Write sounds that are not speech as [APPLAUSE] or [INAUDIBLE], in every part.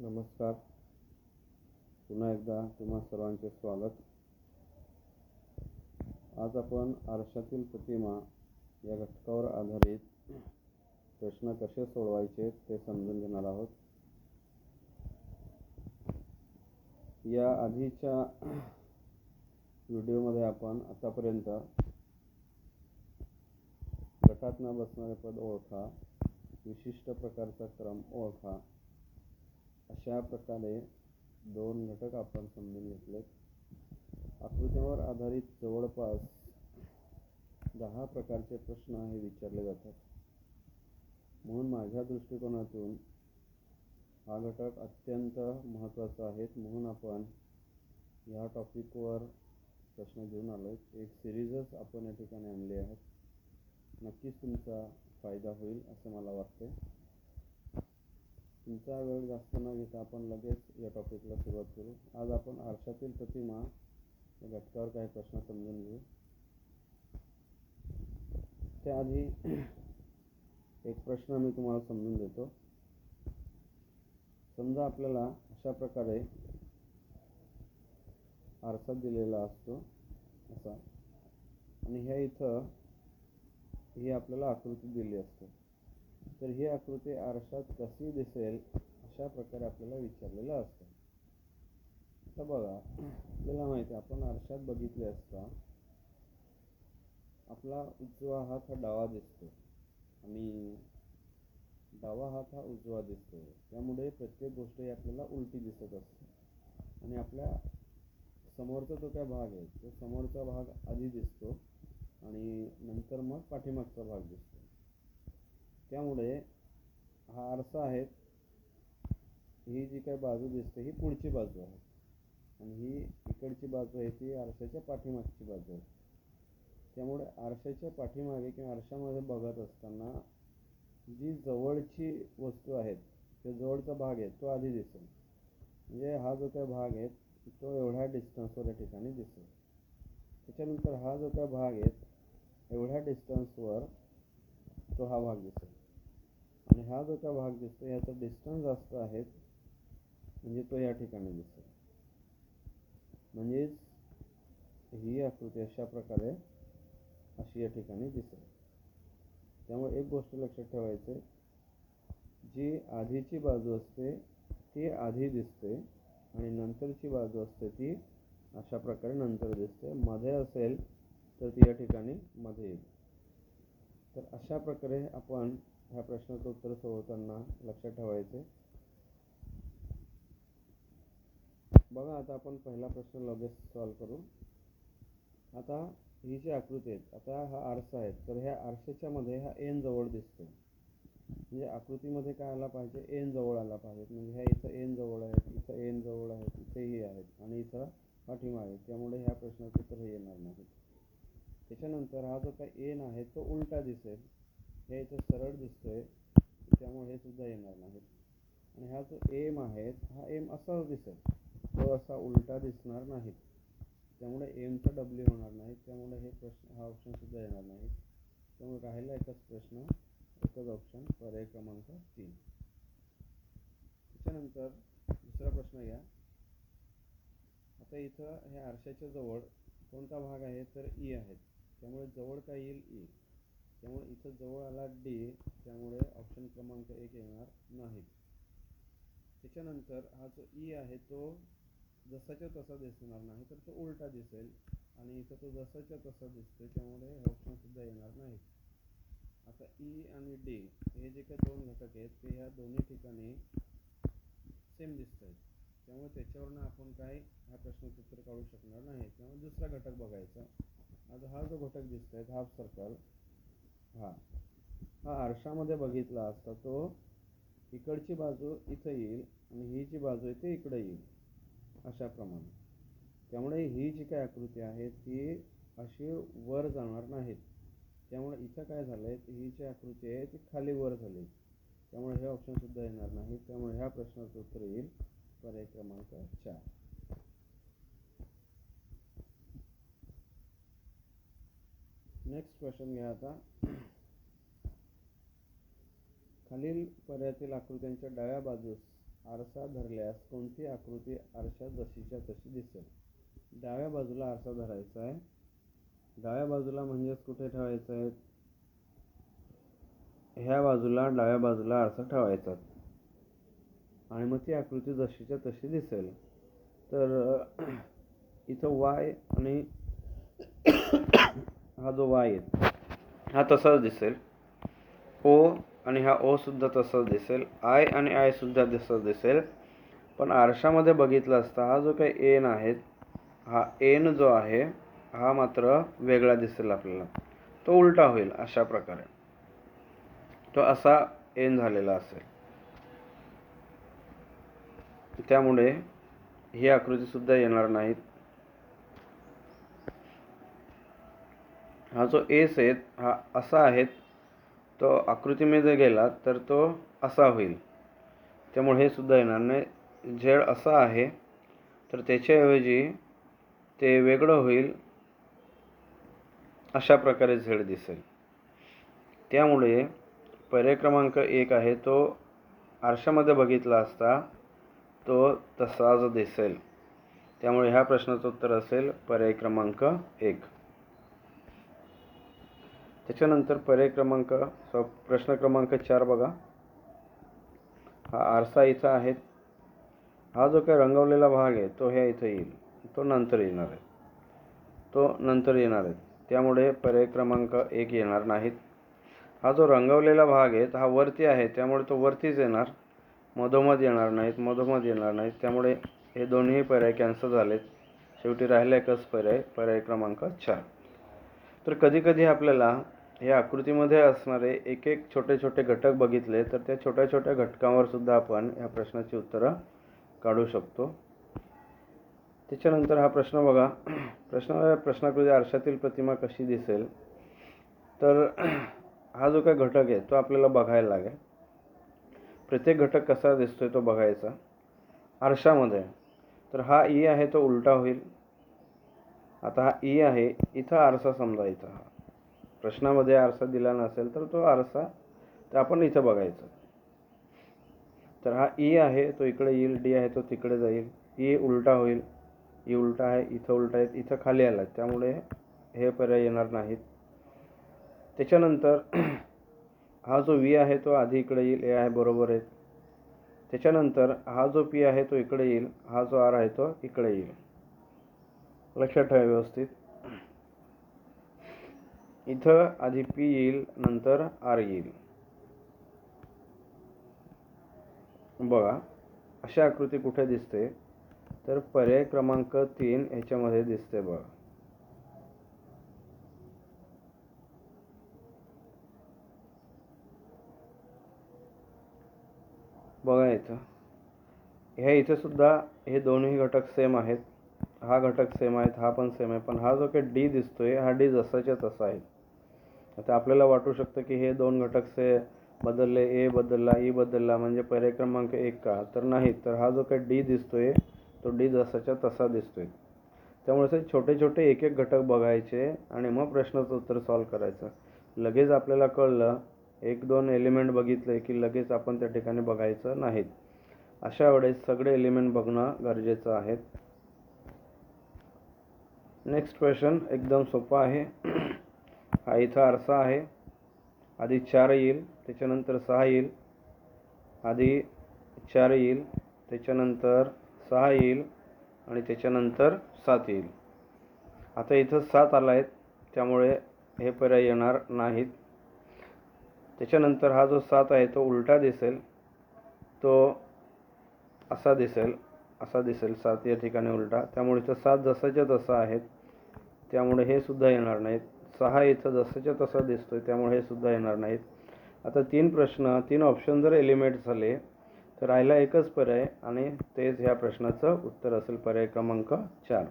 नमस्कार. पुन्हा एकदा तुम्हा सर्वांचे स्वागत. आज आपण आरशातील प्रतिमा या घटकावर आधारित प्रश्न कसे सोडवायचे ते समजून घेणार आहोत. या आधीच्या व्हिडिओमध्ये आपण आतापर्यंत गटात न बसणारे पद ओळखा विशिष्ट प्रकारचा क्रम ओळखा अशा प्रकारे दोन घटक आपण समजून घेतलेत. आकृतीवर आधारित जवळपास दहा प्रकारचे प्रश्न हे विचारले जातात. म्हणून माझ्या दृष्टिकोनातून हा घटक अत्यंत महत्त्वाचा आहे म्हणून आपण ह्या टॉपिकवर प्रश्न घेऊन आलो एक सिरीजच आपण या ठिकाणी आणली आहे. नक्कीच तुमचा फायदा होईल असं मला वाटते तुमचा वेळ जास्त न घेता आपण लगेच या टॉपिकला सुरुवात करू. आज आपण आरशातील प्रतिमा या घटकावर काही प्रश्न समजून घेऊ. त्याआधी एक प्रश्न मी तुम्हाला समजून देतो. समजा आपल्याला अशा प्रकारे आरसा दिलेला असतो असा. आणि ह्या इथं ही आपल्याला आकृती दिली असते. तर ही आकृती आरशात कशी दिसेल अशा प्रकारे आपल्याला विचारलेलं असतं. आता बघा आपल्याला माहिती आहे आपण आरशात बघितले असता आपला उजवा हात हा डावा दिसतो आणि डावा हात हा उजवा दिसतो. त्यामुळे प्रत्येक गोष्ट ही आपल्याला उलटी दिसत असते. आणि आपल्या समोरचा जो काय भाग आहे? तो समोरचा भाग आधी दिसतो आणि नंतर मग पाठीमागचा भाग दिसतो. त्यामुळे हा आरसा आहे. ही जी काही बाजू दिसते ही पुढची बाजू आहे. आणि ही इकडची बाजू आहे ती आरशाच्या पाठीमागची बाजू आहे. त्यामुळे आरशाच्या पाठीमागे किंवा आरशामध्ये बघत असताना जी जवळची वस्तू आहेत त्या जवळचा भाग आहे तो आधी दिसेल. म्हणजे हा जो काय भाग आहे तो एवढ्या डिस्टन्सवर या ठिकाणी दिसेल. त्याच्यानंतर हा जो काय भाग आहे एवढ्या डिस्टन्सवर तो हा भाग दिसेल. हा जो का भाग दिसतो याचा डिस्टन्स जास्त आहे. म्हणजे तो या ठिकाणी दिसेल म्हणजेच ही आकृती अशा प्रकारे अशी या ठिकाणी दिसेल त्यामुळे एक गोष्ट लक्षात ठेवायचं जी आधीची बाजू असते ती आधी दिसते आणि नंतरची बाजू असते ती अशा प्रकारे नंतर दिसते. मध्ये असेल तर ती या ठिकाणी मध्ये येईल. तर अशा प्रकारे आपण ह्या प्रश्नाचं उत्तर सोडवताना लक्षात ठेवायचे. बघा आता आपण पहिला प्रश्न लगेच सॉल्व करू. आता ही जी आकृती आहेत आता हा आरसा आहे तर ह्या आरशाच्या मध्ये हा एन जवळ दिसतो म्हणजे आकृतीमध्ये काय आला पाहिजे? एन जवळ आला पाहिजे. म्हणजे ह्या इथं एन जवळ आहेत इथं एन जवळ आहेत इथेही आहेत आणि इथं पाठिंबा आहे त्यामुळे ह्या प्रश्नाचं उत्तर हे येणार नाही त्याच्यानंतर हा जो काही एन आहे तो उलटा दिसेल. हे इथं सरळ दिसतोय त्यामुळे हे सुद्धा येणार नाही आणि हा जो एम आहे हा एम असाच दिसेल. तो असा उलटा दिसणार नाही. त्यामुळे एमचा डब्ल्यू होणार नाही. त्यामुळे हे प्रश्न हा ऑप्शन सुद्धा येणार नाही. त्यामुळे राहिला एकच प्रश्न एकच ऑप्शन पर्याय क्रमांक तीन. त्याच्यानंतर दुसरा प्रश्न घ्या आता इथं हे आरशाच्या जवळ कोणता भाग आहे? तर ई आहे. त्यामुळे जवळ काय येईल ई त्यामुळे इथं जवळ आला डी त्यामुळे ऑप्शन क्रमांक एक येणार नाही. त्याच्यानंतर हा जो ई आहे तो जसाच्या तसा दिसणार नाही तर तो उलटा दिसेल. आणि इथं तो जसाच्या तसा दिसतो त्यामुळे हे ऑप्शन सुद्धा येणार नाही. आता ई आणि डी हे जे काही दोन घटक आहेत ते ह्या दोन्ही ठिकाणी सेम दिसत आहेत त्यामुळे त्याच्यावरनं आपण काय हा प्रश्नाचं उत्तर काढू शकणार नाही. त्यामुळे दुसरा घटक बघायचा. आता हा जो घटक दिसत आहे हाफ सर्कल हा. हा आरशामध्ये बघितला असता तो इकडची बाजू इथं येईल आणि ही जी बाजू आहे ती इकडे येईल अशाप्रमाणे. त्यामुळे ही जी काय आकृती आहे ती अशी वर जाणार नाहीत. त्यामुळे इथं काय झालं आहे ही जी आकृती आहे ती खाली वर झाली. त्यामुळे हे ऑप्शनसुद्धा येणार नाही त्यामुळे ह्या प्रश्नाचं उत्तर येईल. पर्याय क्रमांक चार. नेक्स्ट क्वेश्चन घ्या आता. खालील पर्यातील आकृत्यांच्या डाव्या बाजूस आरसा धरल्यास कोणती आकृती आरशा जशीच्या तशी दिसेल? डाव्या बाजूला आरसा धरायचा आहे. डाव्या बाजूला म्हणजेच कुठे ठेवायचं आहे? ह्या बाजूला डाव्या बाजूला आरसा ठेवायचा आणि मग ती आकृती जशीच्या तशी दिसेल. तर इथं वाय आणि हा जो वाय आहे हा तसाच दिसेल. ओ आणि हा ओ सुद्धा तसाच दिसेल. आय आणि आय सुद्धा तसाच दिसेल. पण आरशामध्ये बघितला असता हा जो काही एन आहे हा एन जो आहे हा मात्र वेगळा दिसेल आपल्याला. तो उलटा होईल अशा प्रकारे. तो असा एन झालेला असेल. त्यामुळे ही आकृतीसुद्धा येणार नाहीत. हा जो एस आहे हा असा आहे तो आकृतीमध्ये गेला तर तो असा होईल. त्यामुळे हे सुद्धा येणार नाही. झेड असा आहे तर त्याच्याऐवजी ते वेगळं होईल अशा प्रकारे झेड दिसेल. त्यामुळे पर्याय क्रमांक एक आहे तो आरशामध्ये बघितला असता तो तसाच दिसेल. त्यामुळे ह्या प्रश्नाचं उत्तर असेल पर्याय क्रमांक एक. त्याच्यानंतर पर्याय क्रमांक स प्रश्न क्रमांक चार बघा. हा आरसा इथं आहे. हा जो काही रंगवलेला भाग आहे तो ह्या इथं येईल. तो नंतर येणार आहे. तो नंतर येणार आहे. त्यामुळे पर्याय क्रमांक एक येणार नाहीत. हा जो रंगवलेला भाग आहे हा वरती आहे त्यामुळे तो वरतीच येणार. मधोमध येणार नाहीत मधोमध येणार नाहीत. त्यामुळे हे दोन्ही पर्याय कॅन्सल झालेत. शेवटी राहिला एकच पर्याय पर्याय क्रमांक चार. तर कधीकधी आपल्याला या आकृतीमध्ये असणारे एक एक छोटे छोटे घटक बघितले तर त्या छोट्या छोट्या घटकांवर सुद्धा आपण या प्रश्नाची उत्तरं काढू शकतो. त्याच्यानंतर हा प्रश्न बघा. प्रश्न प्रश्नाकृती आरशातील प्रतिमा कशी दिसेल? तर हा जो काही घटक आहे तो आपल्याला बघायला लागेल. प्रत्येक घटक कसा दिसतोय तो बघायचा. आरशामध्ये. तर हा ई आहे तो उलटा होईल. आता हा ई आहे इथं आरसा समजा इथं हा. प्रश्नामध्ये आरसा दिला नसेल तर तो आरसा तर आपण इथं बघायचं. तर हा ई आहे तो इकडे येईल डी आहे तो तिकडे जाईल. ई उलटा होईल ई उलटा आहे इथं उलटा आहेत इथं खाली आला त्यामुळे हे पर्याय येणार नाहीत. त्याच्यानंतर [CLEARS THROAT] हा जो व्ही आहे तो आधी इकडे येईल ए आहे बरोबर आहे. त्याच्यानंतर हा जो पी आहे तो इकडे येईल हा जो आर आहे तो इकडे येईल. लक्षात ठेवा व्यवस्थित. इथं आधी पी येईल नंतर आर येईल. बघा अशी आकृती कुठे दिसते? तर पर्याय क्रमांक तीन ह्याच्यामध्ये दिसते बघा. बघा इथं. ह्या इथे सुद्धा हे दोन्ही घटक सेम आहेत. हा घटक सेम आहेत हा पण सेम आहे. पण हा जो काही डी दिसतोय हा डी जसाच्या तसा आहे. आता आपल्याला वाटू शकतं की हे दोन घटक से बदलले ए बदलला ई बदलला म्हणजे पर्याय क्रमांक एक का? तर नाही तर हा जो काही डी दिसतोय तो डी जसाच्या तसा दिसतोय. त्यामुळे असे छोटे छोटे एक एक घटक बघायचे आणि मग प्रश्नाचं उत्तर सॉल्व करायचं. लगेच आपल्याला कळलं एक दोन एलिमेंट बघितले की लगेच आपण त्या ठिकाणी बघायचं नाहीत अशा वेळेस सगळे एलिमेंट बघणं गरजेचं आहे. नेक्स्ट क्वेश्चन एकदम सोपा आहे. हा इथं आरसा आहे. आधी चार येईल त्याच्यानंतर सहा येईल. आधी चार येईल त्याच्यानंतर सहा येईल आणि त्याच्यानंतर सात येईल. आता इथं सात आला आहेत त्यामुळे हे पर्याय येणार नाहीत. त्याच्यानंतर हा जो सात आहे तो उलटा दिसेल. तो असा दिसेल असा दिसेल सात या ठिकाणी उलटा. त्यामुळे इथं सात जसाच्या तसा आहेत त्यामुळे हे सुद्धा येणार नाहीत. सहा इथं जसाच्या तसा दिसतो आहे त्यामुळे हे सुद्धा येणार नाहीत. आता तीन प्रश्न तीन ऑप्शन जर एलिमेंट झाले तर राहिला एकच पर्याय आणि तेच ह्या प्रश्नाचं उत्तर असेल पर्याय क्रमांक चार.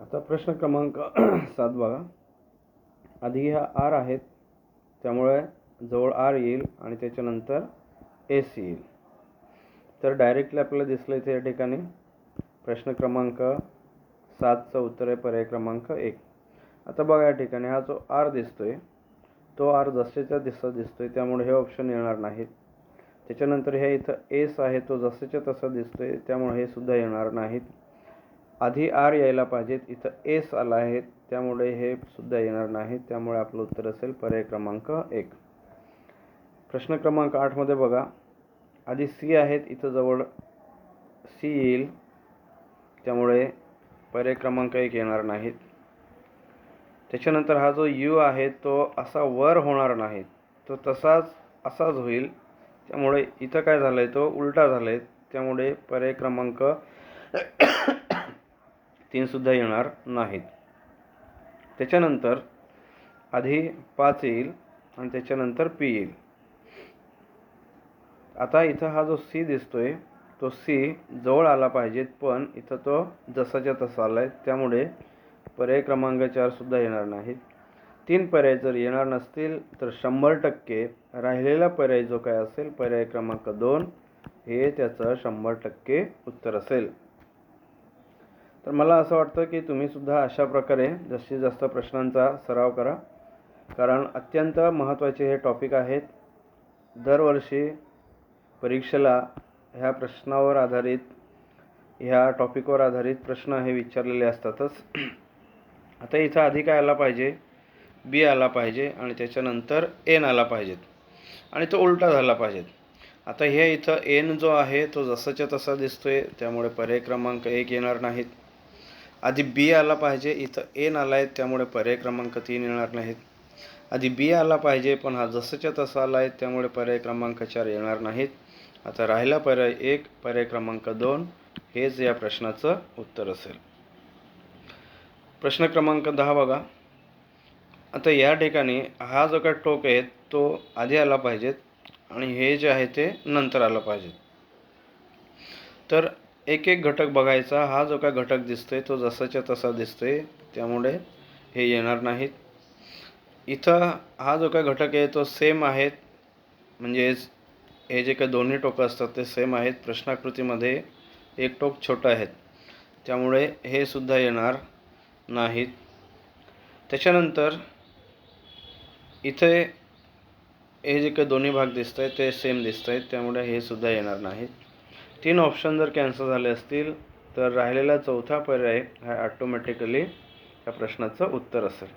आता प्रश्न क्रमांक सात बघा. आधी ह्या आर आहेत त्यामुळे जवळ आर येईल आणि त्याच्यानंतर एस येईल. तर डायरेक्टली आपल्याला दिसलं इथे या ठिकाणी. प्रश्न क्रमांक सातचं उत्तर आहे पर्याय क्रमांक एक. आता बघा या ठिकाणी हा जो आर दिसतोय तो आर जसेच्या तसा दिसतोय त्यामुळे हे ऑप्शन येणार नाहीत त्याच्यानंतर हे इथं एस आहे तो जसेच्या तसा दिसतोय त्यामुळे हे सुद्धा येणार नाहीत आधी आर यायला पाहिजेत इथं एस आला आहे त्यामुळे हे सुद्धा येणार नाहीत त्यामुळे आपलं उत्तर असेल पर्याय क्रमांक एक. प्रश्न क्रमांक आठमध्ये बघा. आधी सी आहेत इथं जवळ सी येईल. त्यामुळे पर्याय क्रमांक एक येणार नाहीत. त्याच्यानंतर हा जो यू आहे तो असा वर होणार नाही. तो तसाच असाच होईल. त्यामुळे इथं काय झालं आहे तो उलटा झाला आहे त्यामुळे पर्याय क्रमांक तीनसुद्धा येणार नाहीत. त्याच्यानंतर आधी पाच येईल आणि त्याच्यानंतर पी येईल. आता इथं हा जो सी दिसतोय तो सी जवळ आला पाहिजेत पण इथं तो जसाच्या तसा आला आहे त्यामुळे पर्याय क्रमांक चारसुद्धा येणार नाहीत तीन पर्याय जर येणार नसतील तर शंभर टक्के राहिलेला पर्याय जो काय असेल पर्याय क्रमांक दोन हे त्याचं शंभर टक्के उत्तर असेल. तर मला असं वाटतं की तुम्हीसुद्धा अशा प्रकारे जास्तीत जास्त प्रश्नांचा सराव करा. कारण अत्यंत महत्त्वाचे हे टॉपिक आहेत. दरवर्षी परीक्षेला ह्या प्रश्नावर आधारित ह्या टॉपिकवर आधारित प्रश्न हे विचारलेले असतातच. आता इथं आधी काय आला पाहिजे बी आला पाहिजे आणि त्याच्यानंतर एन आला पाहिजेत. आणि तो उलटा झाला पाहिजेत. आता हे इथं एन जो आहे तो जसाच्या तसा दिसतोय त्यामुळे पर्याय क्रमांक एक येणार नाहीत. आधी बी आला पाहिजे इथं एन आला आहे त्यामुळे पर्याय क्रमांक तीन येणार नाहीत. आधी बी आला पाहिजे पण हा जसंच्या तसा आला आहे त्यामुळे पर्याय क्रमांक चार येणार नाहीत. आता राहिला पर्याय एक पर्याय क्रमांक दोन. हेच या प्रश्नाचं उत्तर असेल. प्रश्न क्रमांक दहा बघा. आता या ठिकाणी हा जो काय टोक आहे तो आधी आला पाहिजेत आणि हे जे आहे ते नंतर आलं पाहिजे तर एक एक घटक बघायचा. हा जो काय घटक दिसतोय तो जसाच्या तसा दिसतोय. त्यामुळे हे येणार नाहीत. इथं हा जो काय घटक आहे तो सेम आहेत म्हणजेच हे जे काही दोन्ही टोकं असतात ते सेम आहेत. प्रश्नाकृतीमध्ये एक टोक छोटं आहेत. त्यामुळे हे सुद्धा येणार नाहीत. त्याच्यानंतर इथे हे जे काही दोन्ही भाग दिसत आहेत ते सेम दिसत आहेत त्यामुळे हे सुद्धा येणार नाहीत. तीन ऑप्शन जर कॅन्सल झाले असतील तर राहिलेला चौथा पर्याय हा ॲटोमॅटिकली या प्रश्नाचं उत्तर असेल.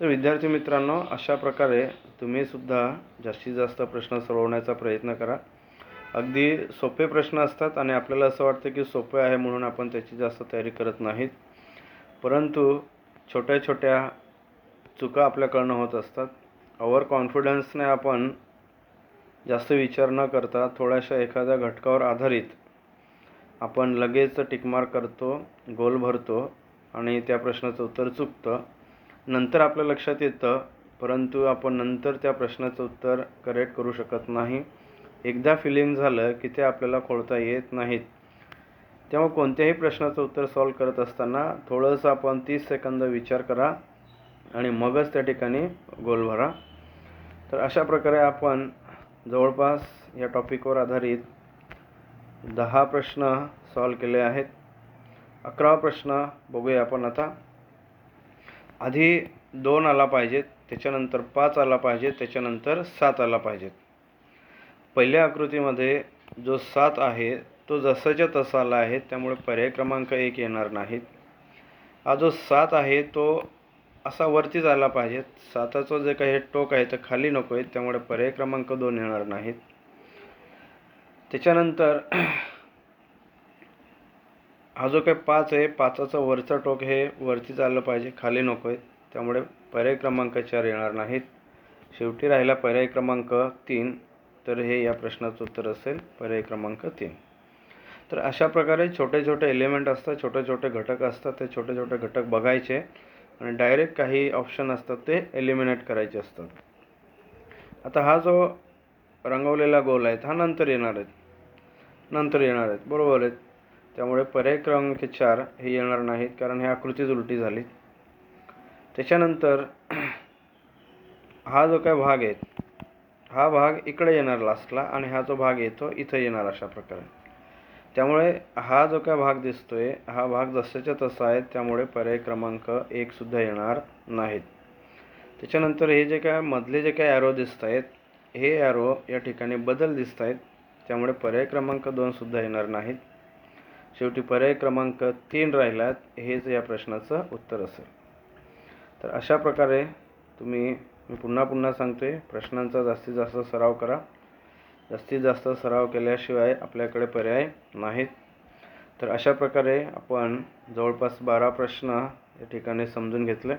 तर विद्यार्थी मित्रांनो अशा प्रकारे तुम्हीसुद्धा जास्तीत जास्त प्रश्न सोडवण्याचा प्रयत्न करा. अगदी सोपे प्रश्न असतात आणि आपल्याला असं वाटतं की सोपे आहे म्हणून आपण त्याची जास्त तयारी करत नाहीत. परंतु छोट्या छोट्या चुका आपल्याकडनं होत असतात. ओवर कॉन्फिडन्सने आपण जास्त विचार न करता थोड्याशा एखाद्या घटकावर आधारित आपण लगेच टिकमार करतो गोल भरतो आणि त्या प्रश्नाचं उत्तर चुकतं. नंतर आपल्या लक्षात येतं परंतु आपण नंतर त्या प्रश्नाचं उत्तर करेक्ट करू शकत नाही. एकदा फिलिंग झालं की ते आपल्याला खोडता येत नाहीत. तेव्हा कोणत्याही प्रश्नाचं उत्तर सॉल्व करत असताना थोडंसं आपण तीस सेकंद विचार करा आणि मगच त्या ठिकाणी गोल भरा. तर अशा प्रकारे आपण जवळपास या टॉपिकवर आधारित दहा प्रश्न सॉल्व केले आहेत. अकरा प्रश्न बघूया आपण आता. आधी दोन आला पाहिजेत. त्याच्यानंतर पाच आला पाहिजे त्याच्यानंतर सात आला पाहिजेत पहिल्या आकृतीमध्ये जो सात आहे तो जसाच्या तसा आला आहे त्यामुळे पर्याय क्रमांक एक येणार नाहीत हा जो सात आहे तो असा वरतीच आला पाहिजे. साताचं जे काही हे टोक आहे तर खाली नको आहे त्यामुळे पर्याय क्रमांक दोन येणार नाहीत त्याच्यानंतर हा जो काही पाच आहे पाचाचं वरचं टोक हे वरतीच आलं पाहिजे खाली नको आहे त्यामुळे पर्याय क्रमांक चार येणार नाहीत. शेवटी राहिला पर्याय क्रमांक तीन तर हे या प्रश्नाचं उत्तर असेल पर्याय क्रमांक तीन. तर अशा प्रकारे छोटे छोटे एलिमेंट असतात छोटे छोटे घटक असतात ते छोटे छोटे घटक बघायचे आणि डायरेक्ट काही ऑप्शन असतात ते एलिमिनेट करायचे असतात. आता हा जो रंगवलेला गोल आहेत हा नंतर येणार आहेत. नंतर येणार आहेत बरोबर आहेत. त्यामुळे पर्याय क्रमांक चार हे येणार नाहीत कारण हे आकृतीच उलटी झाली. त्याच्यानंतर हा जो काय भाग आहे हा भाग इकडे येणार लास्टला आणि हा जो भाग येतो इथं येणार अशा प्रकारे. त्यामुळे हा जो काय भाग दिसतोय हा भाग जसाच्या तसा आहे त्यामुळे पर्याय क्रमांक एकसुद्धा येणार नाहीत. त्याच्यानंतर हे जे काय मधले जे काय ॲरो दिसत आहेत हे ॲरो या ठिकाणी बदल दिसत आहेत त्यामुळे पर्याय क्रमांक दोनसुद्धा येणार नाहीत. शेवटी पर्याय क्रमांक तीन राहिलात हेच या प्रश्नाचं उत्तर असेल. तर अशा प्रकारे तुम्ही मी पुन्हा पुन्हा सांगतोय प्रश्नांचा जास्तीत जास्त सराव करा. जास्तीत जास्त सराव केल्याशिवाय आपल्याकडे पर्याय नाहीत. तर अशा प्रकारे आपण जवळपास बारा प्रश्न या ठिकाणी समजून घेतले.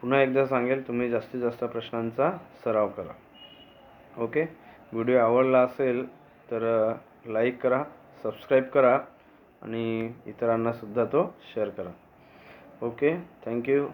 पुन्हा एकदा सांगेल तुम्ही जास्तीत जास्त प्रश्नांचा सराव करा. ओके? व्हिडिओ आवडला असेल तर लाईक करा सबस्क्राईब करा आणि इतरांनासुद्धा तो शेअर करा. Okay thank you